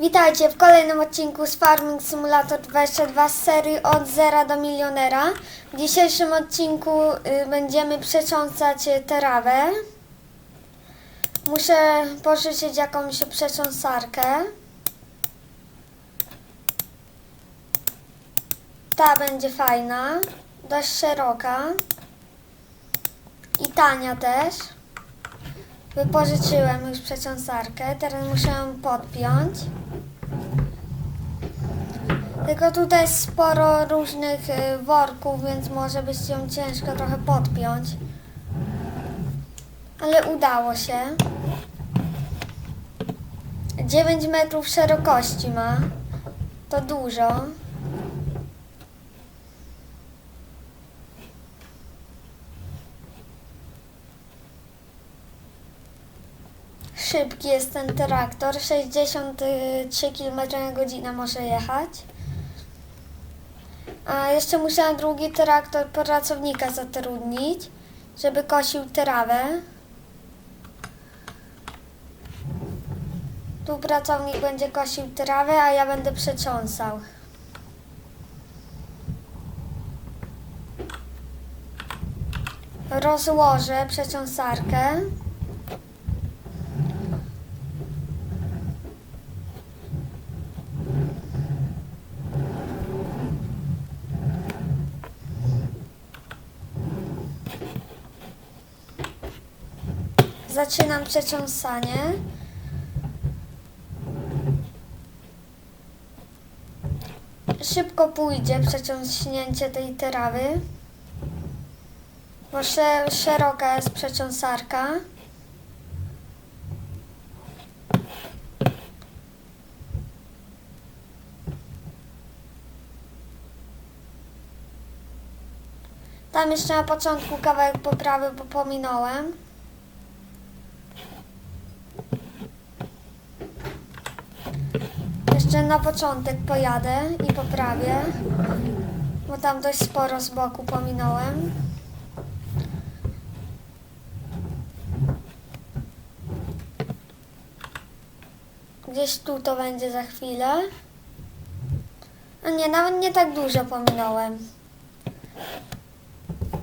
Witajcie w kolejnym odcinku z Farming Simulator 22 z serii od zera do milionera. W dzisiejszym odcinku y, będziemy przetrząsać trawę. Muszę pożyczyć jakąś przetrząsarkę. Ta będzie fajna, dość szeroka i tania też. Wypożyczyłem już przetrząsarkę, teraz muszę ją podpiąć. Tylko tutaj jest sporo różnych y, worków, więc może być ją ciężko trochę podpiąć. Ale udało się. 9 metrów szerokości ma. To dużo. Szybki jest ten traktor, 63 km na godzinę może jechać. A jeszcze musiałam drugi traktor pracownika zatrudnić, żeby kosił trawę. Tu pracownik będzie kosił trawę, a ja będę przetrząsał. Rozłożę przetrząsarkę. Zaczynam przetrząsanie. Szybko pójdzie przetrząśnięcie tej trawy. Bo sze- szeroka jest przetrząsarka. Tam jeszcze na początku kawałek poprawy, bo pominąłem. Jeszcze na początek pojadę i poprawię, bo tam dość sporo z boku pominąłem. Gdzieś tu to będzie za chwilę. A nie, nawet nie tak dużo pominąłem.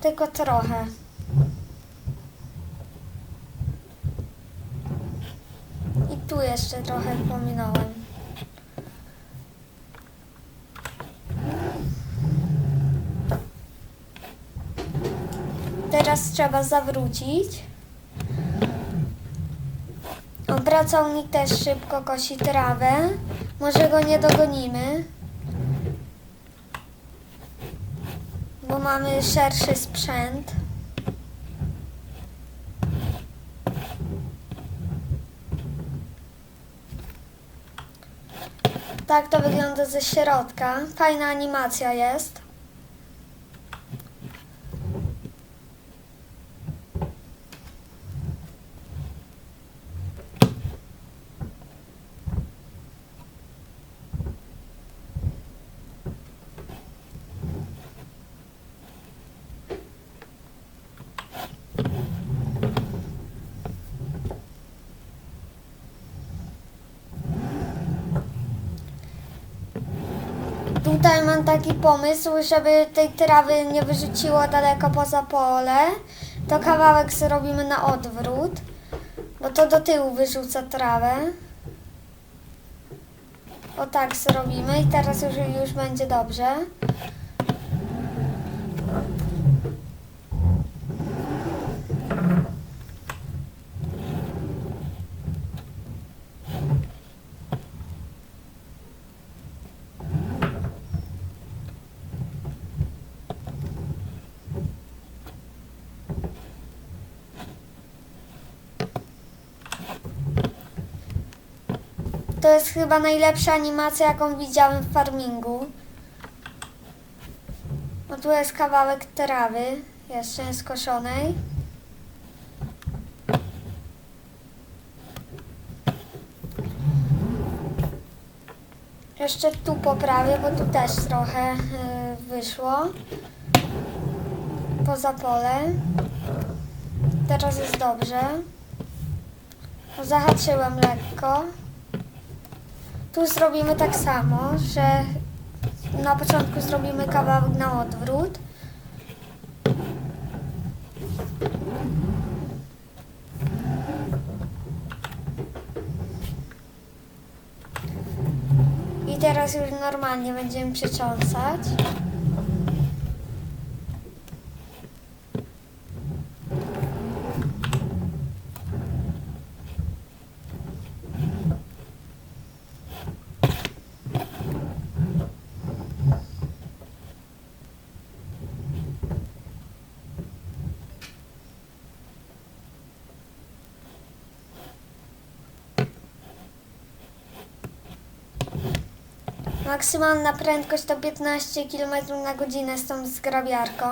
Tylko trochę. I tu jeszcze trochę pominąłem. Teraz trzeba zawrócić. O, pracownik też szybko kosi trawę. Może go nie dogonimy. Bo mamy szerszy sprzęt. Tak to wygląda ze środka. Fajna animacja jest. Tutaj mam taki pomysł, żeby tej trawy nie wyrzuciło daleko poza pole. To kawałek zrobimy na odwrót, bo to do tyłu wyrzuca trawę. O tak zrobimy i teraz już, już będzie dobrze. To jest chyba najlepsza animacja, jaką widziałem w farmingu. No tu jest kawałek trawy, jeszcze skoszonej. Jeszcze tu poprawię, bo tu też trochę y, wyszło. Poza pole. Teraz jest dobrze. Zahaczyłem lekko. Tu zrobimy tak samo, że na początku zrobimy kawałek na odwrót. I teraz już normalnie będziemy przycząsać. Maksymalna prędkość to 15 km na godzinę z tą zgrabiarką.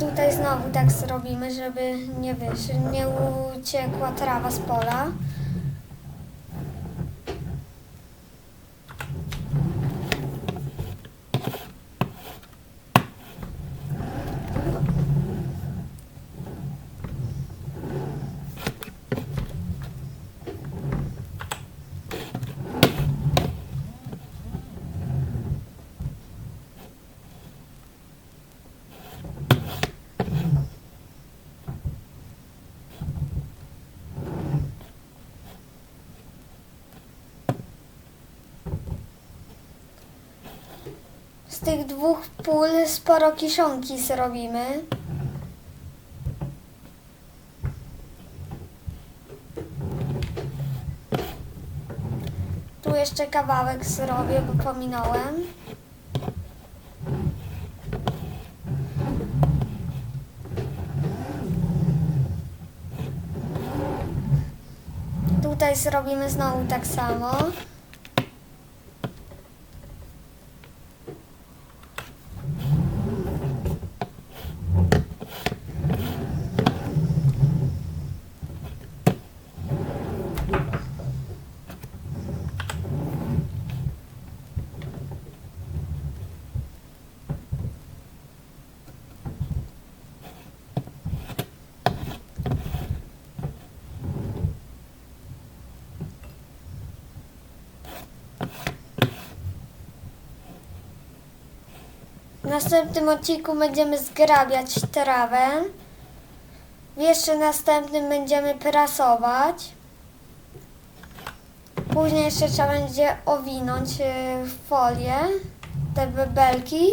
Tutaj znowu tak zrobimy, żeby nie wiesz, nie uciekła trawa z pola. Tych dwóch pól sporo kiszonki zrobimy. Tu jeszcze kawałek zrobię, bo pominąłem. Tutaj zrobimy znowu tak samo. Następnym odcinku będziemy zgrabiać trawę. W jeszcze następnym będziemy prasować. Później jeszcze trzeba będzie owinąć y, folię te bebelki,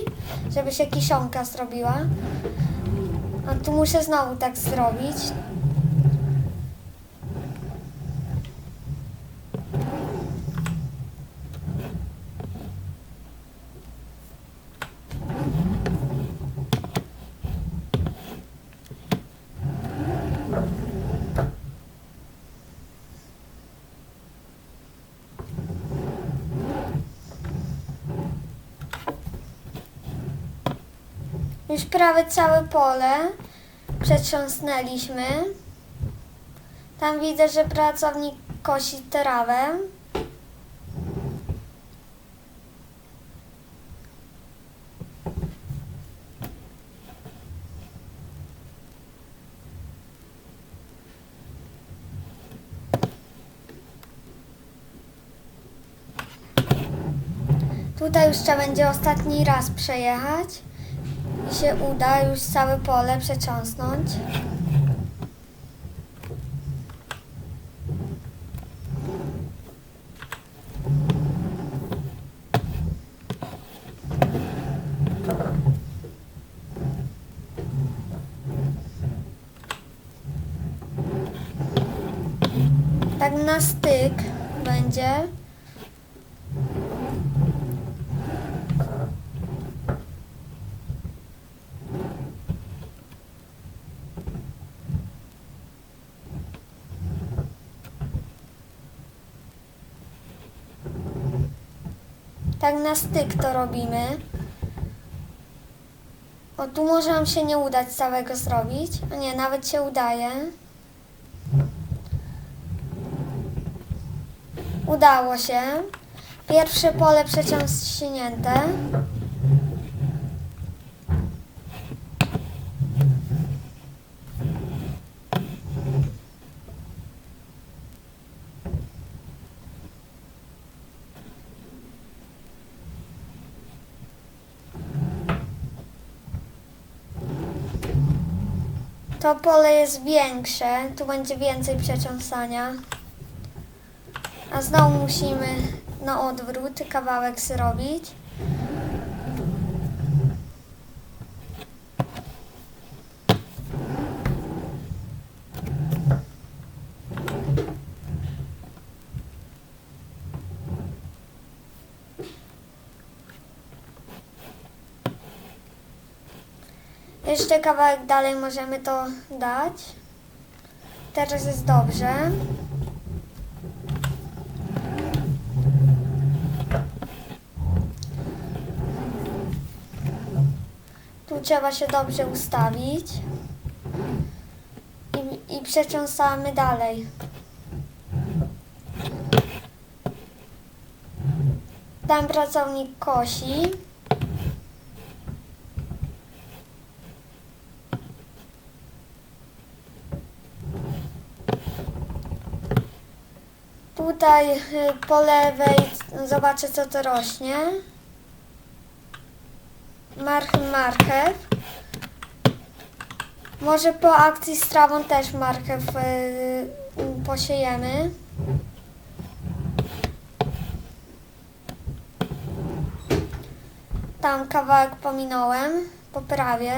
żeby się kiszonka zrobiła. A tu muszę znowu tak zrobić. Już prawie całe pole przetrząsnęliśmy. Tam widzę, że pracownik kosi trawę. Tutaj już trzeba będzie ostatni raz przejechać się uda już całe pole przecząsnąć. Tak na styk będzie. Tak na styk to robimy. O, tu może nam się nie udać całego zrobić. A nie, nawet się udaje. Udało się. Pierwsze pole przeciąśnięte. To pole jest większe, tu będzie więcej przeciąsania. A znowu musimy na odwrót kawałek zrobić. Jeszcze kawałek dalej możemy to dać. Teraz jest dobrze. Tu trzeba się dobrze ustawić. I, i przecząsamy dalej. Tam pracownik kosi. Tutaj y, po lewej zobaczę co to rośnie. Marchew, marchew. Może po akcji z trawą też marchew y, posiejemy. Tam kawałek pominąłem, poprawię.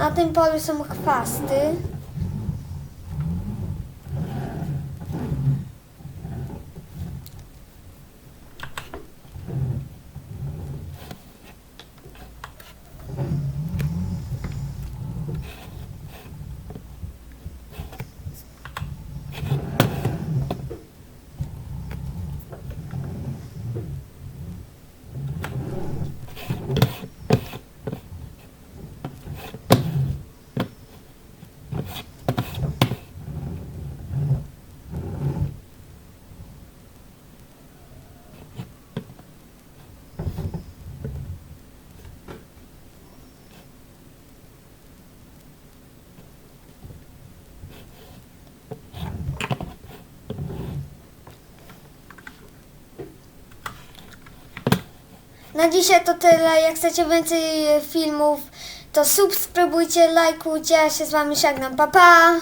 Na tym polu są chwasty. Na dzisiaj to tyle. Jak chcecie więcej filmów, to subskrybujcie, lajkujcie. Ja się z wami żegnam. Pa, pa!